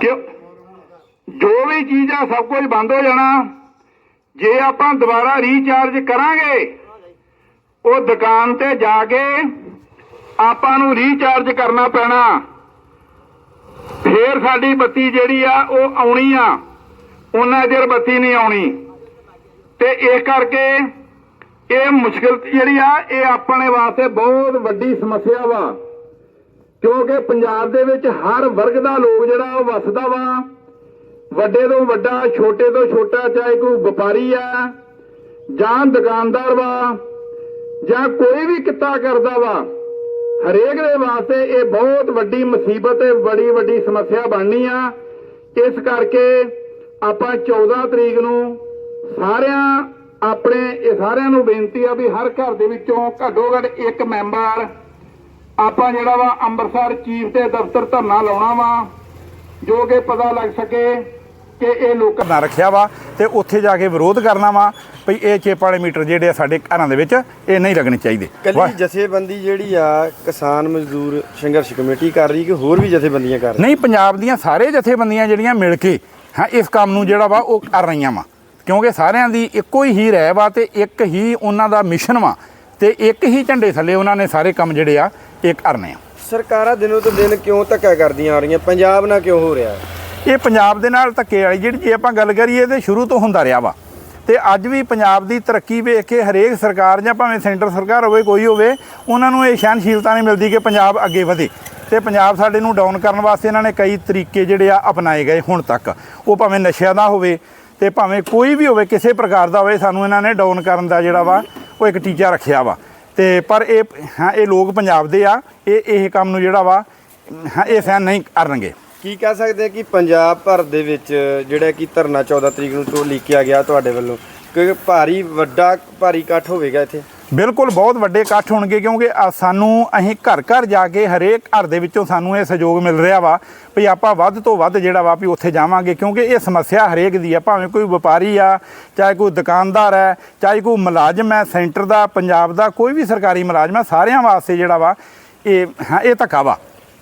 ਕਿ ਜੋ ਵੀ ਚੀਜ਼ ਆ, ਸਭ ਕੁਝ ਬੰਦ ਹੋ ਜਾਣਾ। ਜੇ ਆਪਾਂ ਦੁਬਾਰਾ ਰੀਚਾਰਜ ਕਰਾਂਗੇ, ਉਹ ਦੁਕਾਨ ਤੇ ਜਾ ਕੇ ਆਪਾਂ ਨੂੰ ਰੀਚਾਰਜ ਕਰਨਾ ਪੈਣਾ। ਫੇਰ ਸਾਡੀ ਬੱਤੀ ਜਿਹੜੀ ਆ, ਉਹ ਆਉਣੀ ਆ। ਉਹਨਾਂ ਚਿਰ ਬੱਤੀ ਨਹੀਂ ਆਉਣੀ। ਤੇ ਇਸ ਕਰਕੇ ਇਹ ਮੁਸ਼ਕਲ ਜਿਹੜੀ ਆ, ਇਹ ਆਪਣੇ ਵਾਸਤੇ ਬਹੁਤ ਵੱਡੀ ਸਮੱਸਿਆ ਵਾ। ਕਿਉਂਕਿ ਪੰਜਾਬ ਦੇ ਵਿੱਚ ਹਰ ਵਰਗ ਦਾ ਲੋਕ ਜਿਹੜਾ ਉਹ ਵਸਦਾ ਵਾ। ਵੱਡੇ ਤੋਂ ਵੱਡਾ, ਛੋਟੇ ਤੋਂ ਛੋਟਾ, ਚਾਹੇ ਕੋਈ ਵਪਾਰੀ ਆ ਜਾਂ ਦੁਕਾਨਦਾਰ ਵਾ ਜਾਂ ਕੋਈ ਵੀ ਕਿੱਤਾ ਕਰਦਾ ਵਾ, ਹਰੇਕ ਦੇ ਵਾਸਤੇ ਇਹ ਬਹੁਤ ਵੱਡੀ ਮੁਸੀਬਤ ਤੇ ਬੜੀ ਵੱਡੀ ਸਮੱਸਿਆ ਬਣਨੀ ਆ। ਇਸ ਕਰਕੇ ਆਪਾਂ 14 ਤਰੀਕ ਨੂੰ ਸਾਰਿਆਂ ਆਪਣੇ, ਇਹ ਸਾਰਿਆਂ ਨੂੰ ਬੇਨਤੀ ਆ ਵੀ ਹਰ ਘਰ ਦੇ ਵਿੱਚੋਂ ਘੱਟੋ ਘੱਟ ਇੱਕ ਮੈਂਬਰ ਆਪਾਂ ਜਿਹੜਾ ਵਾ ਅੰਮ੍ਰਿਤਸਰ ਚੀਫ ਦੇ ਦਫ਼ਤਰ ਧਰਨਾ ਲਾਉਣਾ ਵਾ ਜੋ ਕਿ ਪਤਾ ਲੱਗ ਸਕੇ ਕਿ ਇਹ ਲੋਕ ਨਾ ਰੱਖਿਆ ਵਾ ਤੇ ਉੱਥੇ ਜਾ ਕੇ ਵਿਰੋਧ ਕਰਨਾ ਵਾ ਭਈ ਇਹ ਚਿੱਪ ਵਾਲੇ ਮੀਟਰ ਜਿਹੜੇ ਆ ਸਾਡੇ ਘਰਾਂ ਦੇ ਵਿੱਚ ਇਹ ਨਹੀਂ ਲੱਗਣੇ ਚਾਹੀਦੇ। ਕੱਲੀ ਜਥੇਬੰਦੀ ਜਿਹੜੀ ਆ ਕਿਸਾਨ ਮਜ਼ਦੂਰ ਸੰਘਰਸ਼ ਕਮੇਟੀ ਕਰ ਰਹੀ ਕਿ ਹੋਰ ਵੀ ਜਥੇਬੰਦੀਆਂ ਕਰ ਨਹੀਂ ਪੰਜਾਬ ਦੀਆਂ ਸਾਰੇ ਜਥੇਬੰਦੀਆਂ ਜਿਹੜੀਆਂ ਮਿਲ ਕੇ ਹਾਂ ਇਸ ਕੰਮ ਨੂੰ ਜਿਹੜਾ ਵਾ ਉਹ ਕਰ ਰਹੀਆਂ ਵਾ। ਕਿਉਂਕਿ ਸਾਰਿਆਂ ਦੀ ਇੱਕੋ ਹੀ ਰਹਿ ਵਾ ਤੇ ਇੱਕ ਹੀ ਉਹਨਾਂ ਦਾ ਮਿਸ਼ਨ ਵਾ ਤੇ ਇੱਕ ਹੀ ਝੰਡੇ ਥੱਲੇ ਉਹਨਾਂ ਨੇ ਸਾਰੇ ਕੰਮ ਜਿਹੜੇ ਆ ਇਹ ਕਰਨੇ ਆ। ਸਰਕਾਰਾਂ ਦਿਨੋਂ ਤੋਂ ਦਿਨ ਕਿਉਂ ਧੱਕਾ ਕਰਦੀਆਂ ਆ ਰਹੀਆਂ? ਪੰਜਾਬ ਨਾਲ ਕਿਉਂ ਹੋ ਰਿਹਾ? ਹੈ? ਇਹ ਪੰਜਾਬ ਦੇ ਨਾਲ ਧੱਕੇ ਵਾਲੀ ਜਿਹੜੀ ਜੇ ਆਪਾਂ ਗੱਲ ਕਰੀਏ ਤੇ ਸ਼ੁਰੂ ਤੋਂ ਹੁੰਦਾ ਰਿਹਾ ਵਾ। ਤੇ ਅੱਜ ਵੀ ਪੰਜਾਬ ਦੀ ਤਰੱਕੀ ਵੇਖ ਕੇ ਹਰੇਕ ਸਰਕਾਰ ਜਾਂ ਭਾਵੇਂ ਸੈਂਟਰ ਸਰਕਾਰ ਹੋਵੇ ਕੋਈ ਹੋਵੇ ਉਹਨਾਂ ਨੂੰ ਇਹ ਸਹਿਣਸ਼ੀਲਤਾ ਨਹੀਂ ਮਿਲਦੀ ਕਿ ਪੰਜਾਬ ਅੱਗੇ ਵਧੇ। ਤੇ ਪੰਜਾਬ ਸਾਡੇ ਨੂੰ ਡਾਊਨ ਕਰਨ ਵਾਸਤੇ ਇਹਨਾਂ ਨੇ ਕਈ ਤਰੀਕੇ ਜਿਹੜੇ ਆ ਅਪਣਾਏ ਗਏ ਹੁਣ ਤੱਕ। ਉਹ ਭਾਵੇਂ ਨਸ਼ਿਆਂ ਦਾ ਹੋਵੇ ਤੇ ਭਾਵੇਂ ਕੋਈ ਵੀ ਹੋਵੇ ਕਿਸੇ ਪ੍ਰਕਾਰ ਦਾ ਹੋਵੇ ਸਾਨੂੰ ਇਹਨਾਂ ਨੇ ਡਾਊਨ ਕਰਨ ਦਾ ਜਿਹੜਾ ਵਾ ਉਹ ਇੱਕ ਟੀਚਾ ਰੱਖਿਆ ਵਾ। ਤੇ ਪਰ ਇਹ, ਹਾਂ, ਇਹ ਲੋਕ ਪੰਜਾਬ ਦੇ ਆ, ਇਹ ਇਹ ਕੰਮ ਨੂੰ ਜਿਹੜਾ ਵਾ, ਹਾਂ, ਇਹ ਸਹਿਣ ਨਹੀਂ ਕਰਨਗੇ। ਕੀ ਕਹਿ ਸਕਦੇ ਆ ਕਿ ਪੰਜਾਬ ਭਰ ਦੇ ਵਿੱਚ ਜਿਹੜਾ ਕਿ ਧਰਨਾ 14 ਤਰੀਕ ਨੂੰ ਤੋਂ ਲਿਖਿਆ ਗਿਆ ਤੁਹਾਡੇ ਵੱਲੋਂ ਕਿ ਭਾਰੀ ਵੱਡਾ, ਭਾਰੀ ਇਕੱਠ ਹੋਵੇਗਾ ਇੱਥੇ। ਬਿਲਕੁਲ ਬਹੁਤ ਵੱਡੇ ਇਕੱਠ ਹੋਣਗੇ ਕਿਉਂਕਿ ਸਾਨੂੰ ਅਸੀਂ ਘਰ ਘਰ ਜਾ ਕੇ ਹਰੇਕ ਘਰ ਦੇ ਵਿੱਚੋਂ ਸਾਨੂੰ ਇਹ ਸਹਿਯੋਗ ਮਿਲ ਰਿਹਾ ਵਾ ਵੀ ਆਪਾਂ ਵੱਧ ਤੋਂ ਵੱਧ ਜਿਹੜਾ ਵਾ ਵੀ ਉੱਥੇ ਜਾਵਾਂਗੇ ਕਿਉਂਕਿ ਇਹ ਸਮੱਸਿਆ ਹਰੇਕ ਦੀ ਆ ਭਾਵੇਂ ਕੋਈ ਵਪਾਰੀ ਆ ਚਾਹੇ ਕੋਈ ਦੁਕਾਨਦਾਰ ਹੈ ਚਾਹੇ ਕੋਈ ਮੁਲਾਜ਼ਮ ਹੈ ਸੈਂਟਰ ਦਾ ਪੰਜਾਬ ਦਾ ਕੋਈ ਵੀ ਸਰਕਾਰੀ ਮੁਲਾਜ਼ਮ ਹੈ ਸਾਰਿਆਂ ਵਾਸਤੇ ਜਿਹੜਾ ਵਾ ਇਹ ਹਾਂ ਇਹ ਧੱਕਾ ਵਾ।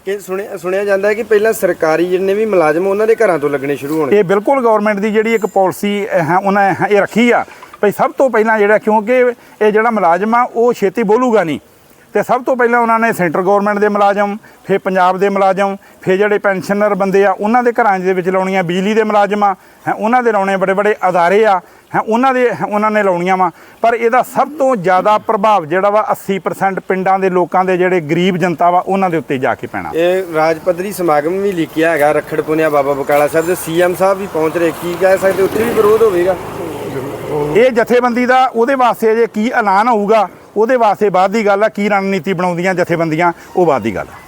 ਕਿ ਸੁਣਿਆ ਸੁਣਿਆ ਜਾਂਦਾ ਹੈ ਕਿ ਪਹਿਲਾਂ ਸਰਕਾਰੀ ਜਿੰਨੇ ਵੀ ਮੁਲਾਜ਼ਮ ਉਹਨਾਂ ਦੇ ਘਰਾਂ ਤੋਂ ਲੱਗਣੇ ਸ਼ੁਰੂ ਹੋਣਗੇ। ਇਹ ਬਿਲਕੁਲ ਗਵਰਨਮੈਂਟ ਦੀ ਜਿਹੜੀ ਇੱਕ ਪਾਲਿਸੀ ਹੈ ਉਹਨਾਂ ਇਹ ਰੱਖੀ ਆ। ਭਈ ਸਭ ਤੋਂ ਪਹਿਲਾਂ ਜਿਹੜਾ, ਕਿਉਂਕਿ ਇਹ ਜਿਹੜਾ ਮੁਲਾਜ਼ਮ ਆ, ਉਹ ਛੇਤੀ ਬੋਲੂਗਾ ਨਹੀਂ। ਤੇ ਸਭ ਤੋਂ ਪਹਿਲਾਂ ਉਹਨਾਂ ਨੇ ਸੈਂਟਰ ਗਵਰਨਮੈਂਟ ਦੇ ਮੁਲਾਜ਼ਮ, ਫਿਰ ਪੰਜਾਬ ਦੇ ਮੁਲਾਜ਼ਮ, ਫਿਰ ਜਿਹੜੇ ਪੈਨਸ਼ਨਰ ਬੰਦੇ ਆ, ਉਹਨਾਂ ਦੇ ਘਰਾਂ ਦੇ ਵਿੱਚ ਲਾਉਣੀਆਂ ਬਿਜਲੀ ਦੇ ਮੁਲਾਜ਼ਮ ਆ, ਹੈ, ਉਹਨਾਂ ਦੇ ਲਾਉਣੇ ਬੜੇ ਬੜੇ ਅਦਾਰੇ ਆ, ਹੈ, ਉਹਨਾਂ ਦੇ ਉਹਨਾਂ ਨੇ ਲਾਉਣੀਆਂ ਵਾ। ਪਰ ਇਹਦਾ ਸਭ ਤੋਂ ਜ਼ਿਆਦਾ ਪ੍ਰਭਾਵ ਜਿਹੜਾ ਵਾ 80% ਪਿੰਡਾਂ ਦੇ ਲੋਕਾਂ ਦੇ ਜਿਹੜੇ ਗਰੀਬ ਜਨਤਾ ਵਾ, ਉਹਨਾਂ ਦੇ ਉੱਤੇ ਜਾ ਕੇ ਪੈਣਾ। ਇਹ ਰਾਜ ਪੱਧਰੀ ਸਮਾਗਮ ਵੀ ਲਿਖਿਆ ਹੈਗਾ, ਰਖੜ ਪੁਨਿਆ ਬਾਬਾ ਬਕਾਲਾ ਸਾਹਿਬ ਦੇ ਸੀਐਮ ਸਾਹਿਬ ਵੀ ਪਹੁੰਚ ਰਹੇ, ਕੀ ਕਹਿ ਸਕਦੇ, ਉੱਥੇ ਵੀ ਵਿਰੋਧ ਹੋਵੇਗਾ? ਇਹ ਜਥੇਬੰਦੀ ਦਾ, ਉਹਦੇ ਵਾਸਤੇ ਜੇ ਕੀ ਐਲਾਨ ਹੋਊਗਾ, ਉਹਦੇ ਵਾਸਤੇ ਬਾਅਦ ਦੀ ਗੱਲ ਆ, ਕੀ ਰਣਨੀਤੀ ਬਣਾਉਂਦੀਆਂ ਜਥੇਬੰਦੀਆਂ, ਉਹ ਬਾਅਦ ਦੀ ਗੱਲ ਆ।